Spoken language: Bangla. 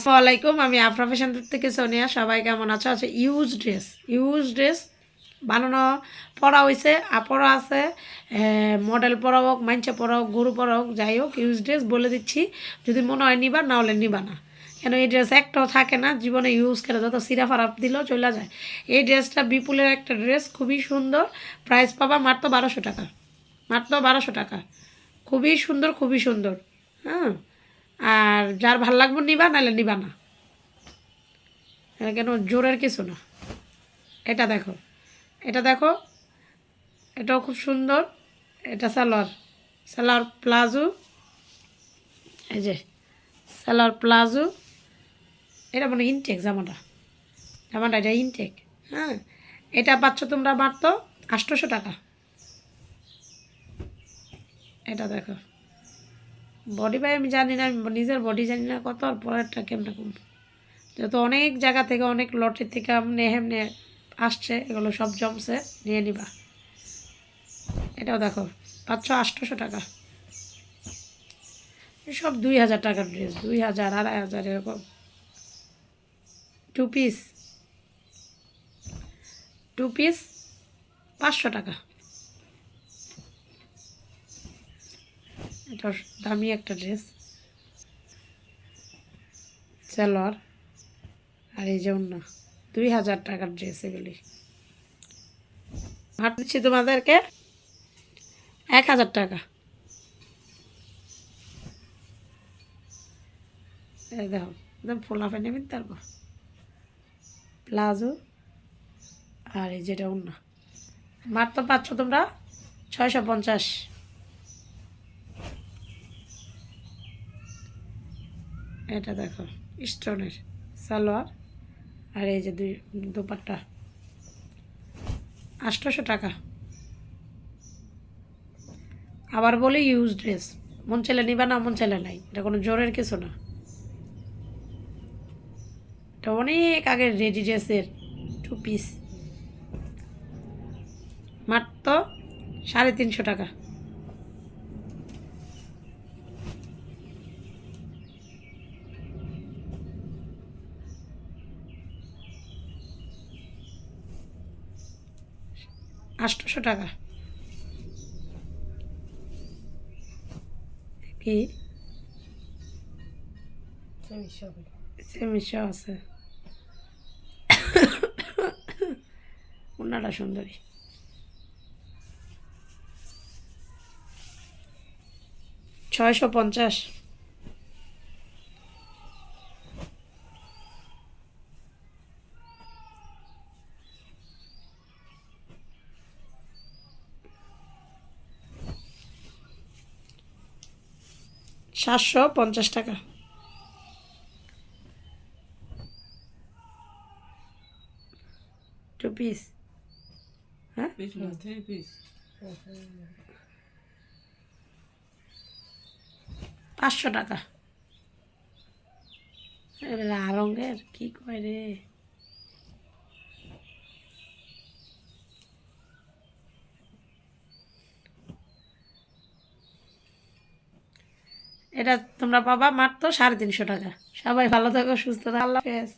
আসসালামাইকুম আমি আফরা ফ্যাশন থেকে সোনিয়া। সবাই কেমন আছো? আছে ইউজ ড্রেস ইউজ ড্রেস বানানো, পরা হয়েছে আপরা আছে মডেল পরা হোক মাঞ্চে পরা হোক, গরু পরা হোক, যাই হোক ইউজ ড্রেস বলে দিচ্ছি। যদি মনে হয় নিবা, না হলে নিবা না। কেন এই ড্রেস একটাও থাকে না, জীবনে ইউজ করে যত সিরা ফারাপ দিলেও চলে যায়। এই ড্রেসটা বিপুলের একটা ড্রেস খুবই সুন্দর। প্রাইস পাবা মাত্র বারোশো টাকা। মাত্র বারোশো টাকা। খুবই সুন্দর খুবই সুন্দর। হ্যাঁ। আর যার ভালো লাগবে নিবা নাহলে নিবা না। কেন জোরের কিছু না। এটা দেখো এটা দেখো, এটাও খুব সুন্দর। এটা সালোয়ার সালোয়ার প্লাজো। এই যে, সালোয়ার প্লাজো। এটা মানে ইনটেক জামাটা। জামাটা এটা ইনটেক হ্যাঁ? এটা পাচ্ছ তোমরা মাত্র আটশোশো টাকা। এটা দেখো। বডি বাই আমি জানি না, আমি নিজের বডি জানি না কত, আর পরেরটা কেমন কোন যেহেতু অনেক জায়গা থেকে, অনেক লটের থেকে এমনি এমনি আসছে, এগুলো সব জমছে নিয়ে নিবা। এটাও দেখো, পাঁচশো আটশোশো টাকা। সব দুই হাজার টাকার ড্রেস দুই হাজার, আড়াই হাজার এরকম। টু পিস টু পিস পাঁচশো টাকা। এটা দামি একটা ড্রেস। সালোয়ার আর। এই যে না দুই হাজার টাকার ড্রেস এগুলি। দিচ্ছি তোমাদেরকে। এক হাজার টাকা। দেখো, একদম ফোলা ফেনে নিবেন তারপর। প্লাজো। আর এই যেটা অন্য। মাত্র পাচ্ছ তোমরা ছয়শো পঞ্চাশ। এটা দেখো, স্টোনের সালোয়ার আর এই যে দুই, দুপাট্টা। আটশোশো টাকা। আবার বলি ইউজ ড্রেস মন ছেলে নিবা না, মন ছেলে নাই। এটা কোনো জোরের কিছু না। এটা অনেক আগের রেডি ড্রেসের টু পিস মাত্র সাড়ে তিনশো টাকা। আটশোশো টাকা। কি? আছে। ওনারা সুন্দরী। ছয়শো পঞ্চাশ। সাতশো পঞ্চাশ টাকা। টু পিস হ্যাঁ? পাঁচশো টাকা। এবারে আরঙ্গের কি কয় এটা তোমরা পাবা মাত্র সাড়ে তিনশো টাকা। সবাই ভালো থাকো সুস্থ থাকো আল্লাহ হাফেজ।